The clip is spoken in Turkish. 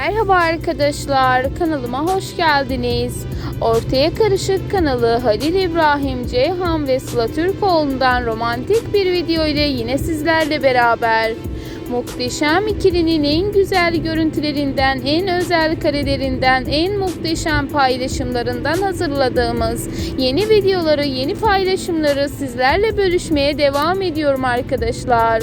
Merhaba arkadaşlar, kanalıma hoş geldiniz. Ortaya Karışık kanalı Halil İbrahim Ceyhan ve Sıla Türkoğlu'ndan romantik bir video ile yine sizlerle beraber. Muhteşem ikilinin en güzel görüntülerinden, en özel karelerinden, en muhteşem paylaşımlarından hazırladığımız yeni videoları, yeni paylaşımları sizlerle bölüşmeye devam ediyorum arkadaşlar.